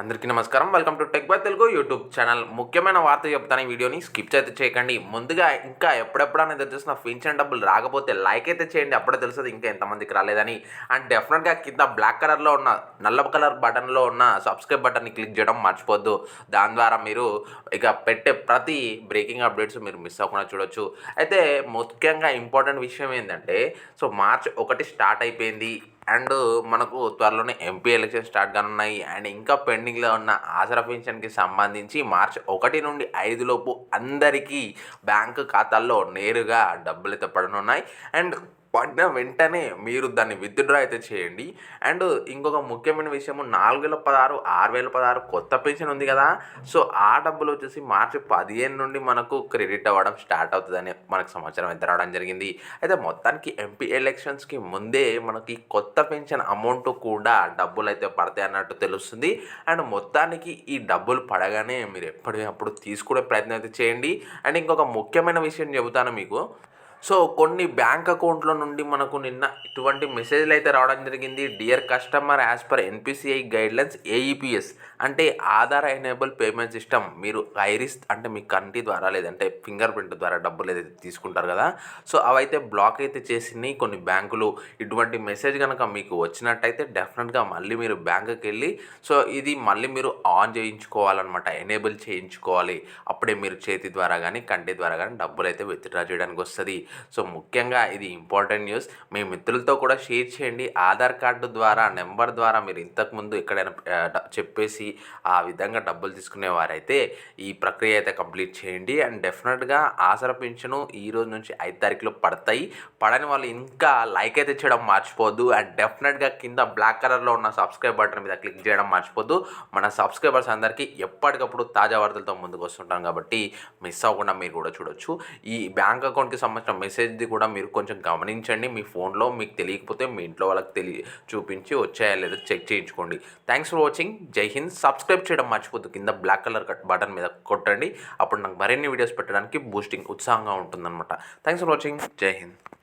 అందరికీ నమస్కారం. Welcome to tech by Telugu YouTube channel. ముఖ్యమైన వార్త చెప్తాను ఈ వీడియోని. స్కిప్ అయితే చేయకండి. ముందుగా ఇంకా ఎప్పుడెప్పుడైనా ఎదురు చూసిన పెన్షన్ డబ్బులు రాకపోతే లైక్ అయితే చేయండి. అప్పుడే తెలుస్తుంది ఇంకా ఎంతమందికి రాలేదని. అండ్ డెఫినెట్గా కింద బ్లాక్ కలర్లో ఉన్న నల్ల కలర్ బటన్లో ఉన్న సబ్స్క్రైబ్ బటన్ని క్లిక్ చేయడం మర్చిపోద్దు. దాని ద్వారా మీరు ఇక పెట్టే ప్రతి బ్రేకింగ్ అప్డేట్స్ మీరు మిస్ అవ్వకుండా చూడొచ్చు. అయితే ముఖ్యంగా ఇంపార్టెంట్ విషయం ఏంటంటే సో మార్చ్ ఒకటి స్టార్ట్ అయిపోయింది. అండ్ మనకు త్వరలోనే ఎంపీ ఎలక్షన్ స్టార్ట్ కానున్నాయి. అండ్ ఇంకా పెండింగ్లో ఉన్న ఆసరా పెన్షన్కి సంబంధించి మార్చ్ ఒకటి నుండి ఐదు లోపు అందరికీ బ్యాంకు ఖాతాల్లో నేరుగా డబ్బులు అయితే పడనున్నాయి. అండ్ పడిన వెంటనే మీరు దాన్ని విత్డ్రా అయితే చేయండి. అండ్ ఇంకొక ముఖ్యమైన విషయము నాలుగు వేల పదహారు ఆరు వేల పదహారు కొత్త పెన్షన్ ఉంది కదా. సో ఆ డబ్బులు వచ్చేసి మార్చి పదిహేను నుండి మనకు క్రెడిట్ అవ్వడం స్టార్ట్ అవుతుందని మనకు సమాచారం అయితే రావడం జరిగింది. అయితే మొత్తానికి ఎంపీ ఎలక్షన్స్కి ముందే మనకి కొత్త పెన్షన్ అమౌంట్ కూడా డబ్బులు అయితే పడతాయి అన్నట్టు తెలుస్తుంది. అండ్ మొత్తానికి ఈ డబ్బులు పడగానే మీరు ఎప్పటికప్పుడు తీసుకునే ప్రయత్నం అయితే చేయండి. అండ్ ఇంకొక ముఖ్యమైన విషయం చెబుతాను మీకు. సో కొన్ని బ్యాంక్ అకౌంట్ల నుండి మనకు నిన్న ఇటువంటి మెసేజ్లు అయితే రావడం జరిగింది. Dear customer as per NPCI guidelines AEPS అంటే ఆధార్ ఎనేబుల్ పేమెంట్ సిస్టమ్. మీరు ఐరిస్ అంటే మీ కంటి ద్వారా లేదంటే ఫింగర్ ప్రింట్ ద్వారా డబ్బులు ఏదైతే తీసుకుంటారు కదా సో అవైతే బ్లాక్ అయితే చేసినాయి కొన్ని బ్యాంకులు. ఇటువంటి మెసేజ్ కనుక మీకు వచ్చినట్టయితే డెఫినెట్గా మళ్ళీ మీరు బ్యాంకుకి వెళ్ళి సో ఇది మళ్ళీ మీరు ఆన్ చేయించుకోవాలన్నమాట. ఎనేబుల్ చేయించుకోవాలి. అప్పుడే మీరు చేతి ద్వారా కానీ కంటి ద్వారా కానీ డబ్బులు అయితే విత్డ్రా చేయడానికి వస్తుంది సో ముఖ్యంగా ఇది ఇంపార్టెంట్ న్యూస్. మీ మిత్రులతో కూడా షేర్ చేయండి. ఆధార్ కార్డు ద్వారా నెంబర్ ద్వారా మీరు ఇంతకుముందు ఎక్కడైనా చెప్పేసి ఆ విధంగా డబ్బులు తీసుకునేవారైతే ఈ ప్రక్రియ అయితే కంప్లీట్ చేయండి. అండ్ డెఫినెట్గా ఆసర పింఛను ఈ రోజు నుంచి ఐదు తారీఖులో పడతాయి. పడని వాళ్ళు ఇంకా లైక్ అయితే చేయడం మర్చిపోద్దు అండ్ డెఫినెట్గా కింద బ్లాక్ కలర్లో ఉన్న సబ్స్క్రైబ్ బటన్ మీద క్లిక్ చేయడం మర్చిపోద్దు మన సబ్స్క్రైబర్స్ అందరికీ ఎప్పటికప్పుడు తాజా వార్తలతో ముందుకు వస్తుంటాం కాబట్టి మిస్ అవ్వకుండా మీరు కూడా చూడొచ్చు. ఈ బ్యాంక్ అకౌంట్కి సంబంధించిన మెసేజ్ది కూడా మీరు కొంచెం గమనించండి. మీ ఫోన్లో మీకు తెలియకపోతే మీ ఇంట్లో వాళ్ళకి తెలియ చూపించి వచ్చాయా లేదా చెక్ చేయించుకోండి. Thanks for watching. Jai Hind. Subscribe చేయడం మర్చిపోద్దు. కింద బ్లాక్ కలర్ బటన్ మీద కొట్టండి. అప్పుడు నాకు మరిన్ని వీడియోస్ పెట్టడానికి బూస్టింగ్ ఉత్సాహంగా ఉంటుందన్నమాట. Thanks for watching. Jai Hind.